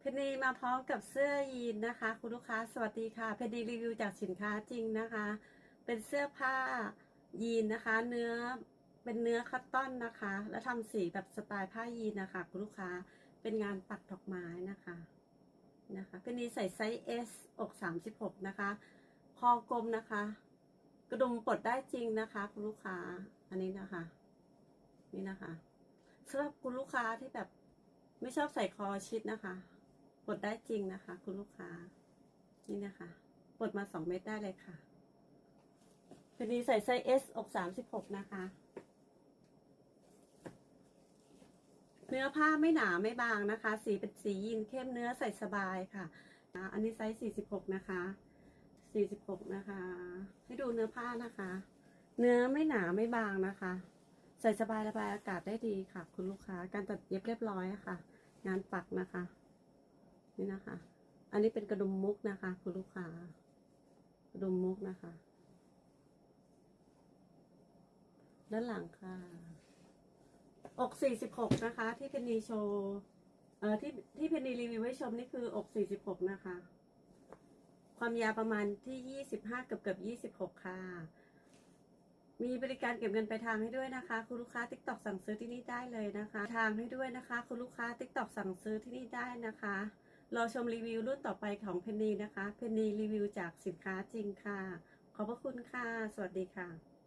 เพนนีมาพร้อมกับเสื้อยีนนะคะ คุณลูกค้าสวัสดีค่ะเพนนีรีวิวจากสินค้าจริงนะคะ เป็นเสื้อผ้ายีนนะคะ เนื้อเป็นเนื้อคัตตอนนะคะ แล้วทำสีแบบสไตล์ผ้ายีนนะคะ คุณลูกค้าเป็นงานปักดอกไม้นะคะนะคะเพนนีใส่ไซส์ S อก36 นะคะ คอกลมนะคะ กระดุมปลดได้จริงนะคะ คุณลูกค้าอันนี้นะคะ นี่นะคะสำหรับคุณลูกค้าที่แบบไม่ชอบใส่คอชิดนะคะ ปดได้จริงนะคะ คุณลูกค้า นี่นะคะปดมาสองเม็ดได้เลยค่ะพอดีใส่ไซส์ S อกสามสิบหกนะคะ เนื้อผ้าไม่หนาไม่บางนะคะ สีเป็นสียีนเข้มเนื้อใส่สบายค่ะ อันนี้ไซส์สี่สิบหกนะคะสี่สิบหกนะคะ ให้ดูเนื้อผ้านะคะ เนื้อไม่หนาไม่บางนะคะ ใส่สบายระบายอากาศได้ดีค่ะ คุณลูกค้า การตัดเย็บเรียบร้อยะค่ะ งานปักนะคะ นี่นะคะ อันนี้เป็นกระดุมมุกนะคะ คุณลูกค้ากระดุมมุกนะคะ ด้านหลังค่ะ อกสี่สิบหกนะคะ ที่เพนนีโชว์เอ่อที่ที่เพนนีรีวิวให้ชมนี่คืออกสี่สิบหกนะคะ ความยาวประมาณที่ยี่สิบห้าเกือบเกือบยี่สิบหกค่ะมีบริการเก็บเงินไปลายทางให้ด้วยนะคะ คุณลูกค้า TikTok สั่งซื้อที่นี่ได้เลยนะคะ ทางให้ด้วยนะคะ คุณลูกค้า TikTok สั่งซื้อที่นี่ได้นะคะ รอชมรีวิวรุ่นต่อไปของเพนนีนะคะ เพนนีรีวิวจากสินค้าจริงค่ะ ขอบพระคุณค่ะ สวัสดีค่ะ